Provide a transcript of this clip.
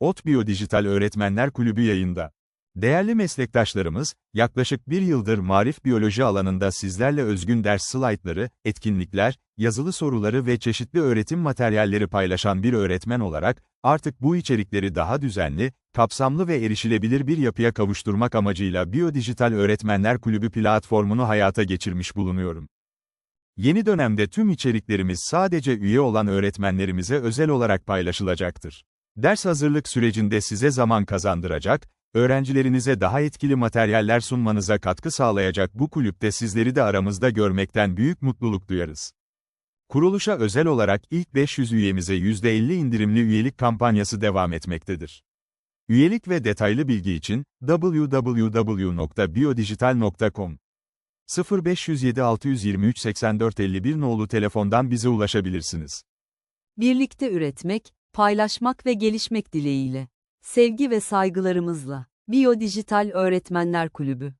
OT Biyodijital Öğretmenler Kulübü yayında. Değerli meslektaşlarımız, yaklaşık bir yıldır marif biyoloji alanında sizlerle özgün ders slaytları, etkinlikler, yazılı soruları ve çeşitli öğretim materyalleri paylaşan bir öğretmen olarak, artık bu içerikleri daha düzenli, kapsamlı ve erişilebilir bir yapıya kavuşturmak amacıyla Biyodijital Öğretmenler Kulübü platformunu hayata geçirmiş bulunuyorum. Yeni dönemde tüm içeriklerimiz sadece üye olan öğretmenlerimize özel olarak paylaşılacaktır. Ders hazırlık sürecinde size zaman kazandıracak, öğrencilerinize daha etkili materyaller sunmanıza katkı sağlayacak bu kulüpte sizleri de aramızda görmekten büyük mutluluk duyarız. Kuruluşa özel olarak ilk 500 üyemize %50 indirimli üyelik kampanyası devam etmektedir. Üyelik ve detaylı bilgi için www.biodijital.com 0507 623 84 51 nolu telefondan bize ulaşabilirsiniz. Birlikte üretmek, paylaşmak ve gelişmek dileğiyle. Sevgi ve saygılarımızla. Biyodijital Öğretmenler Kulübü